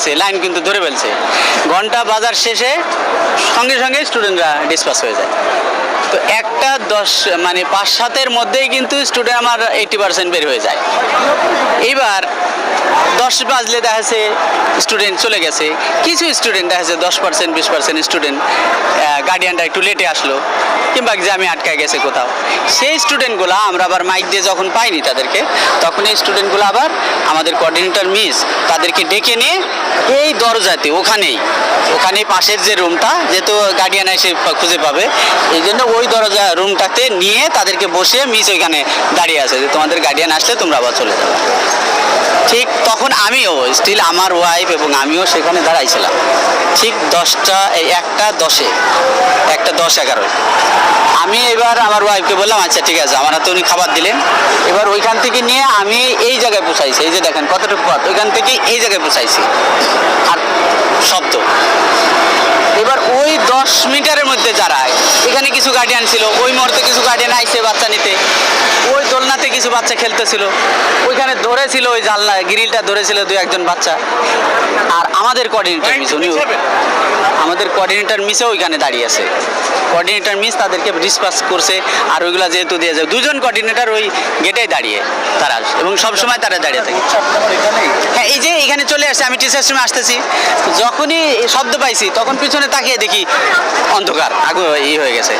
গেছে লাইন কিন্তু ধরে ফেলছে। ঘণ্টা বাজার শেষে সঙ্গে সঙ্গে স্টুডেন্টরা ডিসপাস হয়ে যায়। তো একটা দশ মানে পাঁচ সাতের মধ্যেই কিন্তু স্টুডেন্ট আমার এইটি পার্সেন্ট বের হয়ে যায়। এইবার দশ বাজলে দেখা যাচ্ছে স্টুডেন্ট চলে গেছে। কিছু স্টুডেন্ট দেখা যাচ্ছে দশ পার্সেন্ট বিশ পার্সেন্ট স্টুডেন্ট গার্ডিয়ানটা একটু লেটে আসলো, কিংবা এক্সামে আটকায় গেছে কোথাও। সেই স্টুডেন্টগুলো আমরা আবার মাইক দিয়ে যখন পাইনি তাদেরকে, তখন এই স্টুডেন্টগুলো আবার আমাদের কোঅর্ডিনেটর মিস তাদেরকে ডেকে নিয়ে এই দরজাতে, ওখানেই ওখানে পাশের যে রুমটা যেহেতু গার্ডিয়ান এসে খুঁজে পাবে, এই জন্য ওই দরজা রুমটাতে নিয়ে তাদেরকে বসে মিস ওইখানে দাঁড়িয়ে আছে যে তোমাদের গার্ডিয়ান আসলে তোমরা আবার চলে যাবে ঠিক তখন আমিও স্টিল আমার ওয়াইফ এবং আমিও সেখানে দাঁড়াইছিলাম। ঠিক দশটা, এই একটা দশে, একটা দশ এগারো আমি এবার আমার ওয়াইফকে বললাম আচ্ছা ঠিক আছে, আমার হাতে উনি খাবার দিলেন। এবার ওইখান থেকে নিয়ে আমি এই জায়গায় পৌঁছাইছি। এই যে দেখেন কতটুকু পথ ওইখান থেকে এই জায়গায় পৌঁছাইছি। আর শব্দ। এবার ওই দশ মিটারের মধ্যে যারা এখানে কিছু গার্ডিয়ান ছিল ওই মুহূর্তে কিছু গার্ডিয়ান আইসে বাচ্চা নিতে। বাচ্চা খেলতেছিল। ওইখানে ধরেছিল ওই জানলা গ্রিলটা ধরেছিল দু একজন বাচ্চা। আর আমাদের কোঅর্ডিনেটর মিস উনি আমাদের কোঅর্ডিনেটর মিসও ওইখানে দাঁড়িয়ে আছে। কোঅর্ডিনেটর মিস তাদেরকে ডিসপাস করছে, আর ওইগুলা যেহেতু দিয়ে যায়। দুজন কোঅর্ডিনেটর ওই গেটেই দাঁড়িয়ে তারা, এবং সবসময় তারা দাঁড়িয়ে থাকে। হ্যাঁ এই যে এখানে চলে আসছে আমি টিচার্স রুমে আসতেছি। যখনই শব্দ পাইছি, তখন পিছনে তাকিয়ে দেখি অন্ধকার, আগু ই হয়ে গেছে।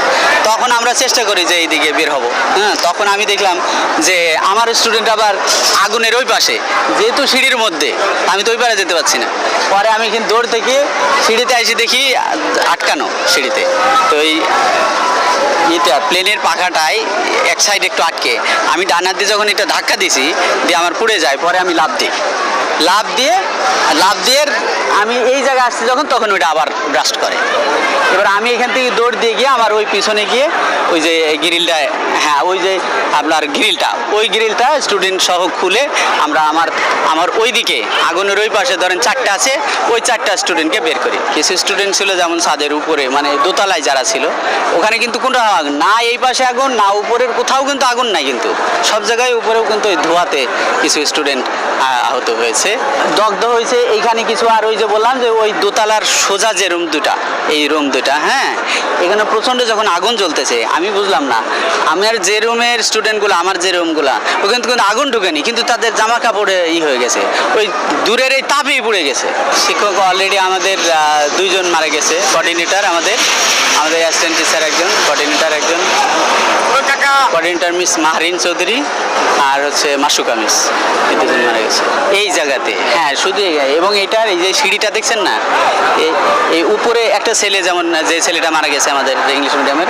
তখন আমরা চেষ্টা করি যে এইদিকে বের হব। হ্যাঁ তখন আমি দেখলাম যে আমার স্টুডেন্ট আবার আগুনের ওই পাশে, যেহেতু সিঁড়ির মধ্যে, আমি তো ওই পারে যেতে পারছি না। পরে আমি কিন্তু দৌড় থেকে সিঁড়িতে এসে দেখি, আটকানো সিঁড়িতে। তো এই প্লেনের পাখাটায় এক সাইড একটু আটকে। আমি ডানার দিয়ে যখন এটা ধাক্কা দিছি, দিয়ে আমার পুড়ে যায়, পরে আমি লাভ দিই। লাভ দিয়ে লাভ দিয়ে আমি এই জায়গায় আসছি যখন, তখন ওইটা আবার ব্রাস্ট করে। এবার আমি এখান থেকে দৌড় দিয়ে গিয়ে, আমার ওই পিছনে গিয়ে ওই যে গ্রিলটা হ্যাঁ ওই যে আপনার গ্রিলটা ওই গ্রিলটা স্টুডেন্ট সহ খুলে আমরা আমার আমার ওই দিকে আগুনের ওই পাশে ধরেন চারটা আছে, ওই চারটা স্টুডেন্টকে বের করি। কিছু স্টুডেন্ট ছিল যেমন ছাদের উপরে মানে দোতলায় যারা ছিল, ওখানে কিন্তু কোনো আগুন, না এই পাশে আগুন, না উপরের কোথাও কিন্তু আগুন নাই কিন্তু। সব জায়গায় উপরেও কিন্তু ওই ধোয়াতে কিছু স্টুডেন্ট আহত হয়েছে। দগ্ধ হয়েছে, এইখানে কিছু আর ওই যে বললাম যে ওই দোতলার সোজা যে রুম দুটা, এই রুম দুটা হ্যাঁ এখানে প্রচণ্ড যখন আগুন জ্বলতেছে আমি বুঝলাম না। আমার যে রুমের স্টুডেন্টগুলো আমার যে রুমগুলো ওখানে কিন্তু আগুন ঢুকেনি কিন্তু তাদের জামা কাপড়ে ই হয়ে গেছে। ওই দূরের এই তাপেই পুড়ে গেছে। শিক্ষক অলরেডি আমাদের দুইজন মারা গেছে কোঅর্ডিনেটর আমাদের। আমাদের অ্যাসিস্ট্যান্ট টিচার একজন কোঅর্ডিনেটর একজন। কোঅর্ডিনেটর মিস মাহরিন চৌধুরী আর হচ্ছে মাসুকা মিস এই দুজন মারা গেছে। এই জায়গাতে হ্যাঁ শুধু এবং এটার এই যে সিঁড়িটা দেখছেন না? এই- এই উপরে একটা ছেলে যেমন যে ছেলেটা মারা গেছে আমাদের ইংলিশ মিডিয়ামের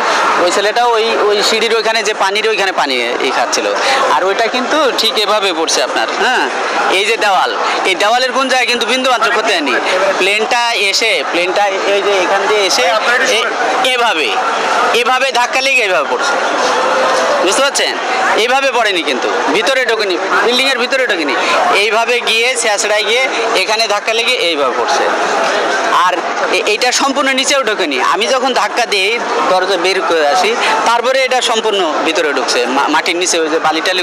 ওই ছেলেটাও ওই ওই সিঁড়ির ওইখানে যে পানির ওইখানে পানি এই খাচ্ছিল। আর ওইটা কিন্তু ঠিক এভাবে পড়ছে আপনার হ্যাঁ? এই যে দেওয়াল এই দেওয়ালের কোন জায়গায় কিন্তু বিন্দু মাত্র ক্ষতি হয়নি। প্লেনটা এসে প্লেনটা এই যে এখান দিয়ে এসে এভাবে এভাবে ধাক্কা লেগে এভাবে পড়ছে। বুঝতে পারছেন? এইভাবে পড়েনি কিন্তু ভিতরে ঢোকেনি বিল্ডিং এর ভিতরে ঢোকেনি। এইভাবে গিয়ে ছেঁচড়ায় গিয়ে এখানে ধাক্কা লেগে এইভাবে পড়ছে। আর এইটা সম্পূর্ণ নিচেও ঢোকেনি। আমি যখন ধাক্কা দিই দরজা বের করে আসি। তারপরে এটা সম্পূর্ণ ভিতরে ঢুকছে। মাটির নিচে ওই যে বালিটালি